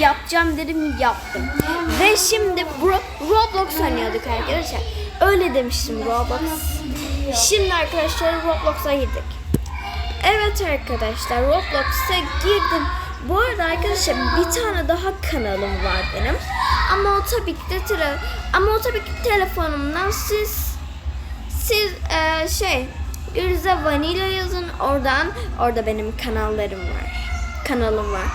yapacağım dedim yaptım. Ve şimdi Bro- Roblox oynuyorduk arkadaşlar. Öyle demiştim Roblox. Şimdi arkadaşlar Roblox'a girdik. Evet arkadaşlar Roblox'a girdim. Bu arada arkadaşlar bir tane daha kanalım var benim. Ama o tabii ki tele- ama o tabii ki telefonumdan siz siz e, şey Gülze Vanilla yazın oradan orada benim kanallarım var. Kanalım var.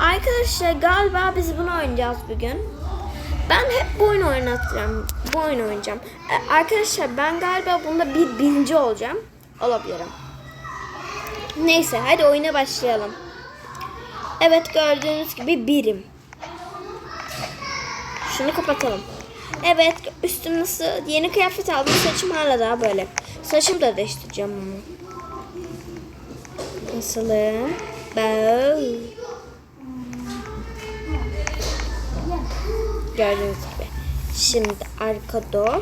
Arkadaşlar galiba biz bunu oynayacağız bugün. Ben hep bu oyunu oynatacağım. Bu oyunu oynayacağım. E, arkadaşlar ben galiba bunda bir birinci olacağım. Olabilirim. Neyse hadi oyuna başlayalım. Evet gördüğünüz gibi birim. Şunu kapatalım. Evet üstüm nasıl? Yeni kıyafet aldım. Saçım hala daha böyle. Saçımı da değiştireceğim ama. Nasılım? Ben. Gördüğünüz gibi. Şimdi arkada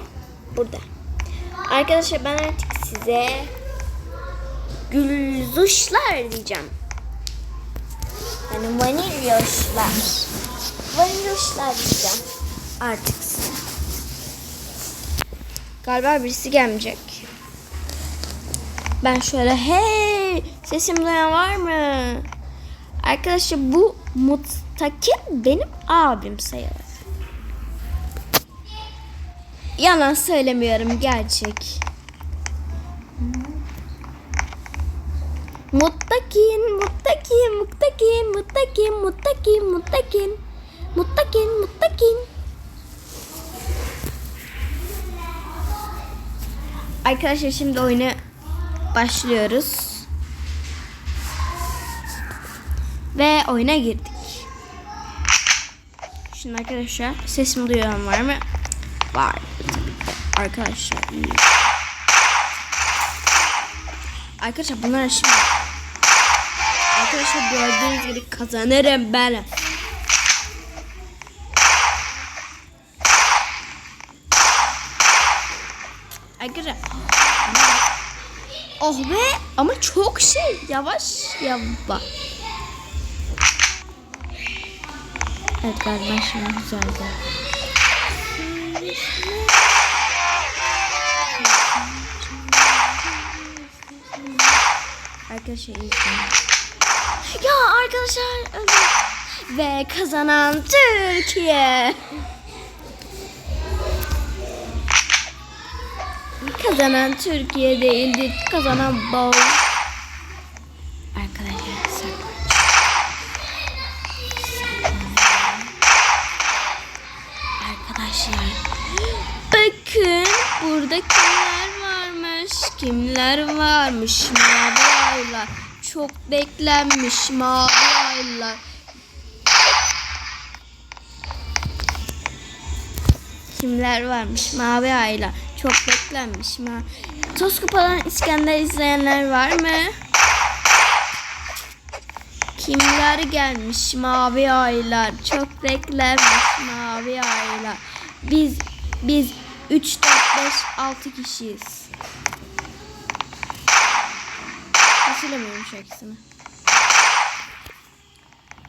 burada. Arkadaşlar ben artık size gülzuşlar diyeceğim. Yani vanilyoşlar. Vanilyoşlar diyeceğim. Artık. Galiba birisi gelmeyecek. Ben şöyle hey sesim duyan var mı? Arkadaşlar bu Muttakim benim abim sayılır. Yalan söylemiyorum gerçek. Muttakin, muttakin, muttakin, muttakin, muttakin, muttakin, muttakin, muttakin. Arkadaşlar şimdi oyuna başlıyoruz. Ve oyuna girdik. Şimdi arkadaşlar sesimi duyan var mı? Var. Arkadaşlar. Arkadaşlar bunlar şimdi Arkadaşlar gördüğünüz gibi kazanırım ben. Arkadaşlar Oh be ama çok şey yavaş yavaş. Evet galiba şimdi güzeldi. Arkadaşlar iyi Ya arkadaşlar öyle. Ve kazanan Türkiye. Kazanan Türkiye değildi. Kazanan Bol. Arkadaşlar bakın burada kimler varmış? Kimler varmış? Mavi aylar. Çok beklenmiş mavi aylar. Kimler varmış? Mavi aylar. Çok beklenmiş ma Toskopa'dan İskender izleyenler var mı? Kimler gelmiş? Mavi aylar. Çok beklenmiş mavi aylar biz biz 3 4 5 6 kişiyiz. Hatırlamıyorum şarkısını.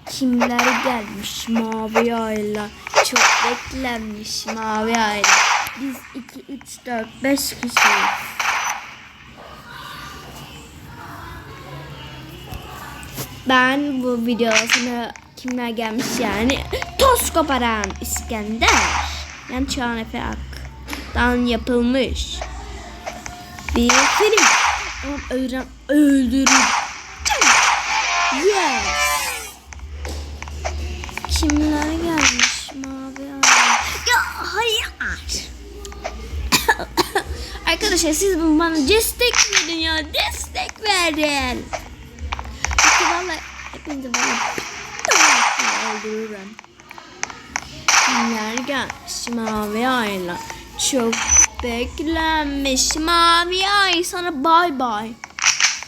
Kimler gelmiş? Mavi aylar çok beklenmiş mavi aylar biz 2 3 4 5 kişiyiz. Ben bu videosuna kimler gelmiş yani? Toz koparan İskender yani Çağan Efe Ak'tan yapılmış bir film. Oğlum öldürüm öldürüm yes. Kimler gelmiş? Mavi ya hayır. Arkadaşlar siz bana destek verin ya destek verin. Yoksa vallahi hepinizi bana öldürürüm. Kimler gelmiş mavi ayla Çok beklenmiş mavi ay sana bay bay.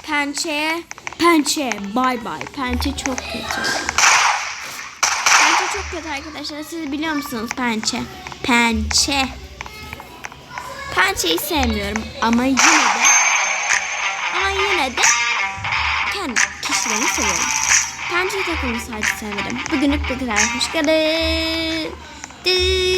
Pençe, pençe bay bay. Pençe çok kötü. Pençe çok kötü arkadaşlar. Siz biliyor musunuz pençe? Pençe. Pençeyi sevmiyorum ama yine de ama yine de kendi kişilerini seviyorum. Pencere takımı sadece sanırım. Bugünlük bu kadar. Hoşçakalın. Doo.